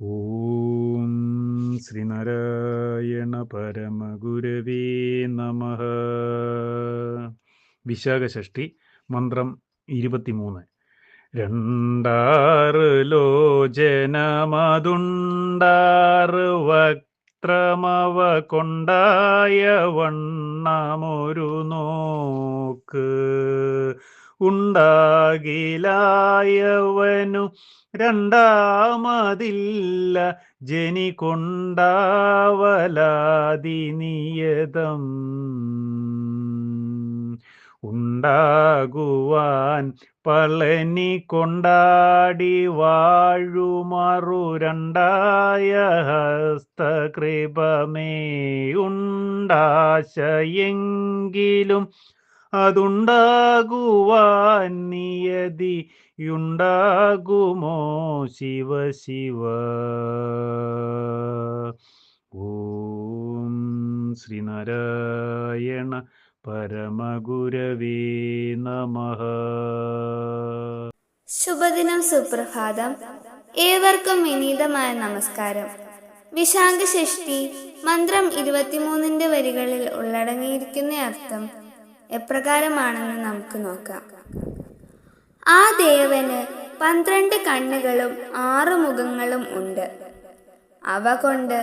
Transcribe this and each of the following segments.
ഓം ശ്രീനാരായണ പരമഗുരവേ നമ. വിശാഖഷ്ഠി മന്ത്രം ഇരുപത്തിമൂന്ന്. രണ്ടാറ് ലോചനമതുണ്ടാറ് വക്ത്രമവ കൊണ്ടായ വണ്ണമൊരു നോക്ക്. ഉണ്ടാകിലായവനു രണ്ടാമതില്ല. ജനി കൊണ്ടാവലാതിനിയതം ഉണ്ടാകുവാൻ പളനി കൊണ്ടാടി വാഴുമറു രണ്ടായ ഹസ്തകൃപമേ. ഉണ്ടാശയെങ്കിലും അതുണ്ടാകുവാൻ നിയതിയുണ്ടാകുമോ ശിവ ശിവ? ഓം ശ്രീനാരായണ പരമഗുരവേ നമ. ശുഭദിനം സുപ്രഭാതം. ഏവർക്കും വിനീതമായ നമസ്കാരം. വിശാഖ ഷഷ്ടി മന്ത്രം ഇരുപത്തിമൂന്നിന്റെ വരികളിൽ ഉള്ളടങ്ങിയിരിക്കുന്ന അർത്ഥം എപ്രകാരമാണെന്ന് നമുക്ക് നോക്കാം. ആ ദേവന് പന്ത്രണ്ട് കണ്ണുകളും ആറ് മുഖങ്ങളും ഉണ്ട്. അവ കൊണ്ട്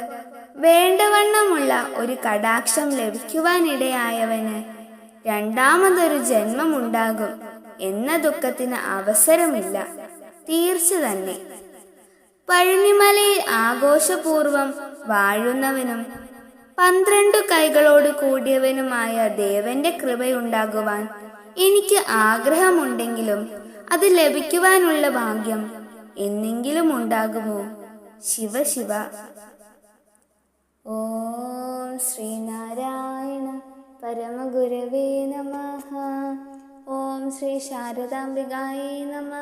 വേണ്ടവണ്ണമുള്ള ഒരു കടാക്ഷം ലഭിക്കുവാനിടയായവന് രണ്ടാമതൊരു ജന്മമുണ്ടാകും എന്ന ദുഃഖത്തിന് അവസരമില്ല. തീർച്ച തന്നെ. പഴനിമലയിൽ ആഘോഷപൂർവം വാഴുന്നവനും പന്ത്രണ്ടു കൈകളോട് കൂടിയവനുമായ ദേവന്റെ കൃപയുണ്ടാകുവാൻ എനിക്ക് ആഗ്രഹമുണ്ടെങ്കിലും അത് ലഭിക്കുവാനുള്ള ഭാഗ്യം എന്നെങ്കിലും ഉണ്ടാകുമോ? ശിവ ശിവ. ഓം ശ്രീനാരായണ പരമഗുരവേ നമഃ. ഓം ശ്രീ ശാരദാംബികായേ നമ.